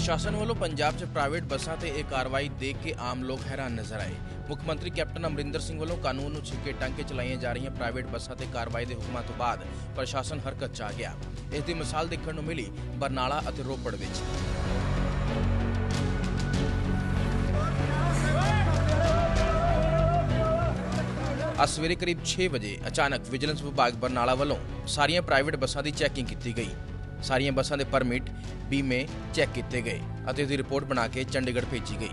ਪ੍ਰਸ਼ਾਸਨ ਵੱਲੋਂ ਪੰਜਾਬ 'ਚ ਪ੍ਰਾਈਵੇਟ ਬੱਸਾਂ ਤੇ ਇਹ ਕਾਰਵਾਈ ਦੇਖ ਕੇ ਆਮ ਲੋਕ ਹੈਰਾਨ ਨਜ਼ਰ ਆਏ। ਮੁੱਖ ਮੰਤਰੀ ਕੈਪਟਨ ਅਮਰਿੰਦਰ ਸਿੰਘ ਵੱਲੋਂ ਕਾਨੂੰਨ ਨੂੰ ਛਿੱਕੇ ਟੰਗ ਕੇ ਚਲਾਈਆਂ ਜਾ ਰਹੀਆਂ ਪ੍ਰਾਈਵੇਟ ਬੱਸਾਂ ਤੇ ਕਾਰਵਾਈ ਦੇ ਹੁਕਮਾਂ ਤੋਂ ਬਾਅਦ ਪ੍ਰਸ਼ਾਸਨ ਹਰਕਤ 'ਚ ਆ ਗਿਆ। ਇਸ ਦੀ ਮਿਸਾਲ ਦੇਖਣ ਨੂੰ ਮਿਲੀ ਬਰਨਾਲਾ ਅਤੇ ਰੋਪੜ ਵਿੱਚ। ਅੱਜ ਸਵੇਰੇ ਕਰੀਬ 6 ਵਜੇ ਅਚਾਨਕ ਵਿਜੀਲੈਂਸ ਵਿਭਾਗ ਬਰਨਾਲਾ ਵੱਲੋਂ ਸਾਰੀਆਂ ਪ੍ਰਾਈਵੇਟ ਬੱਸਾਂ ਦੀ ਚੈਕਿੰਗ ਕੀਤੀ ਗਈ। ਸਾਰੀਆਂ ਬੱਸਾਂ ਦੇ ਪਰਮਿਟ ਬੀਮੇ ਚੈੱਕ ਕੀਤੇ ਗਏ ਅਤੇ ਉਹਦੀ ਰਿਪੋਰਟ ਬਣਾ ਕੇ ਚੰਡੀਗੜ੍ਹ ਭੇਜੀ ਗਈ।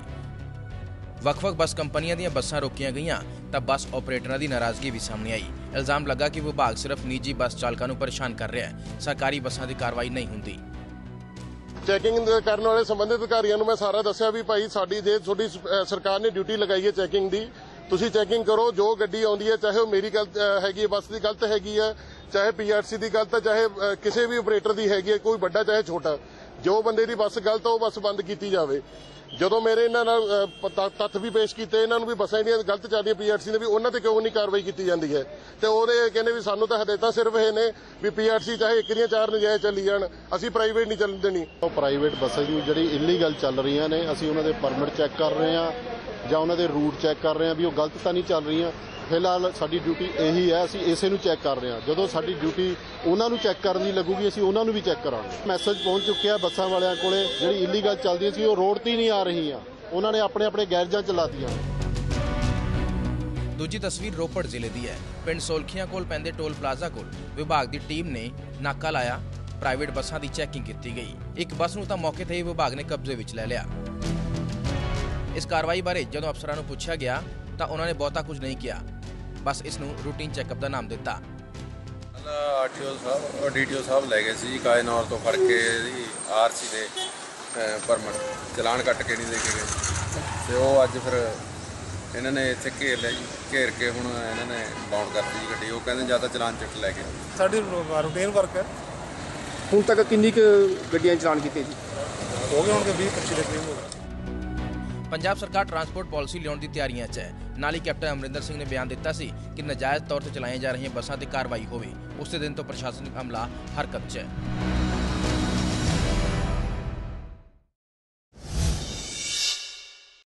ਵੱਖ-ਵੱਖ ਬੱਸ ਕੰਪਨੀਆਂ ਦੀਆਂ ਬੱਸਾਂ ਰੋਕੀਆਂ ਗਈਆਂ ਤਾਂ ਬੱਸ ਆਪਰੇਟਰਾਂ ਦੀ ਨਾਰਾਜ਼ਗੀ ਵੀ ਸਾਹਮਣੇ ਆਈ। ਇਲਜ਼ਾਮ ਲੱਗਾ ਕਿ ਵਿਭਾਗ ਸਿਰਫ ਨਿੱਜੀ ਬੱਸ ਚਾਲਕਾਂ ਨੂੰ ਪਰੇਸ਼ਾਨ ਕਰ ਰਿਹਾ ਹੈ। ਸਰਕਾਰੀ ਬੱਸਾਂ ਦੀ ਕਾਰਵਾਈ ਨਹੀਂ ਹੁੰਦੀ। ਚੈਕਿੰਗ ਕਰਨ ਵਾਲੇ ਸੰਬੰਧਿਤ ਅਧਿਕਾਰੀਆਂ ਨੂੰ ਮੈਂ ਸਾਰਾ ਦੱਸਿਆ ਵੀ ਭਾਈ ਸਾਡੀ ਜੇ ਤੁਹਾਡੀ ਸਰਕਾਰ ਨੇ ਡਿਊਟੀ ਲਗਾਈ ਹੈ ਚੈਕਿੰਗ ਦੀ। ਤੁਸੀਂ ਚੈਕਿੰਗ ਕਰੋ, ਜੋ ਗੱਡੀ ਆਉਂਦੀ ਹੈ, ਚਾਹੇ ਉਹ ਮੇਰੀ ਗਲਤ ਹੈਗੀ ਹੈ, ਬੱਸ ਦੀ ਗਲਤ ਹੈਗੀ ਹੈ ਚਾਹੇ ਪੀਆਰਸੀ ਦੀ ਗਲਤ ਹੈ ਚਾਹੇ ਕਿਸੇ ਵੀ ਆਪਰੇਟਰ ਦੀ ਹੈਗੀ ਹੈ, ਕੋਈ ਵੱਡਾ ਚਾਹੇ ਛੋਟਾ। ਜੋ ਬੰਦੇ ਦੀ ਬੱਸ ਗਲਤ ਉਹ ਬੱਸ ਬੰਦ ਕੀਤੀ ਜਾਵੇ। ਜਦੋਂ ਮੇਰੇ ਇਹਨਾਂ ਨਾਲ ਤੱਥ ਵੀ ਪੇਸ਼ ਕੀਤੇ, ਇਹਨਾਂ ਨੂੰ ਵੀ ਬੱਸਾਂ ਜਿਹੜੀਆਂ ਗਲਤ ਚੱਲਦੀਆਂ ਪੀਆਰਸੀ ਨੇ ਵੀ ਉਹਨਾਂ ਤੇ ਕਿਉਂ ਨਹੀਂ ਕਾਰਵਾਈ ਕੀਤੀ ਜਾਂਦੀ ਹੈ? ਤੇ ਉਹਦੇ ਕਹਿੰਦੇ ਵੀ ਸਾਨੂੰ ਤਾਂ ਹਦਾਇਤਾਂ ਸਿਰਫ ਇਹ ਨੇ ਵੀ ਪੀਆਰਸੀ ਚਾਹੇ ਇੱਕ ਦੀਆਂ ਚਾਰ ਨਜਾਇਜ਼ ਚੱਲੀ ਜਾਣ, ਅਸੀਂ ਪ੍ਰਾਈਵੇਟ ਨਹੀਂ ਚੱਲਣ ਦੇਣੀ। ਉਹ ਪ੍ਰਾਈਵੇਟ ਬੱਸਾਂ ਦੀ ਜਿਹੜੀ ਇਲੀਗਲ ਚੱਲ ਰਹੀਆਂ ਨੇ, ਅਸੀਂ ਉਹਨਾਂ ਦੇ ਪਰਮਿਟ ਚੈੱਕ ਕਰ ਰਹੇ ਹਾਂ ਜਾਂ ਉਹਨਾਂ ਦੇ ਰੂਟ ਚੈੱਕ ਕਰ ਰਹੇ ਹਾਂ ਵੀ ਉਹ ਗਲਤ ਤਾਂ ਨਹੀਂ ਚੱਲ ਰਹੀਆਂ। ਫਿਲਹਾਲ ਸਾਡੀ ਡਿਊਟੀ ਇਹੀ ਹੈ, ਅਸੀਂ ਇਸੇ ਨੂੰ ਚੈੱਕ ਕਰ ਰਹੇ ਹਾਂ। ਜਦੋਂ ਸਾਡੀ ਡਿਊਟੀ ਉਹਨਾਂ ਨੂੰ ਚੈੱਕ ਕਰਨ ਦੀ ਲੱਗੂਗੀ, ਅਸੀਂ ਉਹਨਾਂ ਨੂੰ ਵੀ ਚੈੱਕ ਕਰਾਂਗੇ। ਮੈਸੇਜ ਪਹੁੰਚ ਚੁੱਕਿਆ ਬੱਸਾਂ ਵਾਲਿਆਂ ਕੋਲੇ, ਜਿਹੜੀ ਇਲੀਗਲ ਚੱਲਦੀਆਂ ਸੀ, ਉਹ ਰੋਡ ਤੇ ਨਹੀਂ ਆ ਰਹੀਆਂ। ਉਹਨਾਂ ਨੇ ਆਪਣੇ ਆਪਣੇ ਗੈਰੇਜਾਂ ਚਲਾਤੀਆਂ ਦੂਜੀ ਤਸਵੀਰ ਰੋਪੜ ਜ਼ਿਲ੍ਹੇ ਦੀ ਹੈ। ਪਿੰਡ ਸੋਲਖੀਆਂ ਕੋਲ ਪੈਂਦੇ ਟੋਲ ਪਲਾਜ਼ਾ ਕੋਲ ਵਿਭਾਗ ਦੀ ਟੀਮ ਨੇ ਨਾਕਾ ਲਾਇਆ। ਪ੍ਰਾਈਵੇਟ ਬੱਸਾਂ ਦੀ ਚੈਕਿੰਗ ਕੀਤੀ ਗਈ। ਇੱਕ ਬੱਸ ਨੂੰ ਤਾਂ ਮੌਕੇ ਤੇ ਹੀ ਵਿਭਾਗ ਨੇ ਕਬਜ਼ੇ ਵਿੱਚ ਲੈ ਲਿਆ। ਇਸ ਕਾਰਵਾਈ ਬਾਰੇ ਜਦੋਂ ਅਫਸਰਾਂ ਨੂੰ ਪੁੱਛਿਆ ਗਿਆ, ਤਾਂ ਉਹਨਾਂ ਨੇ ਬਹੁਤਾ ਕੁਝ ਨਹੀਂ ਕਿਹਾ। ਬਸ ਇਸ ਨੂੰ ਰੂਟੀਨ ਚੈੱਕਅਪ ਦਾ ਨਾਮ ਦਿੱਤਾ। ਆਰਟੀਓ ਸਾਹਿਬ ਡੀਟੀਓ ਸਾਹਿਬ ਲੈ ਗਏ ਸੀ ਜੀ ਕਾਇਨੌਰ ਤੋਂ ਫੜ ਕੇ ਆਰਸੀ ਦੇ ਪਰਮਿਟ ਚਲਾਨ ਕੱਟ ਕੇ ਨਹੀਂ ਦੇ ਕੇ ਗਏ। ਤੇ ਉਹ ਅੱਜ ਫਿਰ ਇਹਨਾਂ ਨੇ ਇੱਥੇ ਘੇਰ ਲਿਆ ਜੀ ਘੇਰ ਕੇ ਹੁਣ ਇਹਨਾਂ ਨੇ ਬਾਉਂਡ ਕਰਤੀ ਜੀ ਗੱਡੀ। ਉਹ ਕਹਿੰਦੇ ਜਾਂ ਤਾਂ ਚਲਾਨ ਚਿੱਟ ਲੈ ਕੇ। ਸਾਡੀ ਰੂਟੀਨ ਵਰਕ ਹੈ। ਹੁਣ ਤੱਕ ਕਿੰਨੀ ਕੁ ਗੱਡੀਆਂ ਚਲਾਨ ਕੀਤੀਆਂ ਜੀ? ਹੋ ਗਏ ਹੋਣਗੇ 20 25 ਦੇ ਕਰੀਬ ਹੋ ਗਏ। ਪੰਜਾਬ ਸਰਕਾਰ ਟਰਾਂਸਪੋਰਟ ਪਾਲਿਸੀ ਲਿਆਉਣ ਦੀ ਤਿਆਰੀਆਂ 'ਚ ਹੈ। ਨਾਲ ਹੀ ਕੈਪਟਨ ਅਮਰਿੰਦਰ ਸਿੰਘ ਨੇ ਬਿਆਨ ਦਿੱਤਾ ਸੀ ਕਿ ਨਾਜਾਇਜ਼ ਤੌਰ ਤੇ ਚਲਾਈਆਂ ਜਾ ਰਹੀਆਂ ਬੱਸਾਂ ਤੇ ਕਾਰਵਾਈ ਹੋਵੇ। ਉਸੇ ਦਿਨ ਤੋਂ ਪ੍ਰਸ਼ਾਸਨਿਕ ਅਮਲਾ ਹਰਕਤ 'ਚ ਹੈ।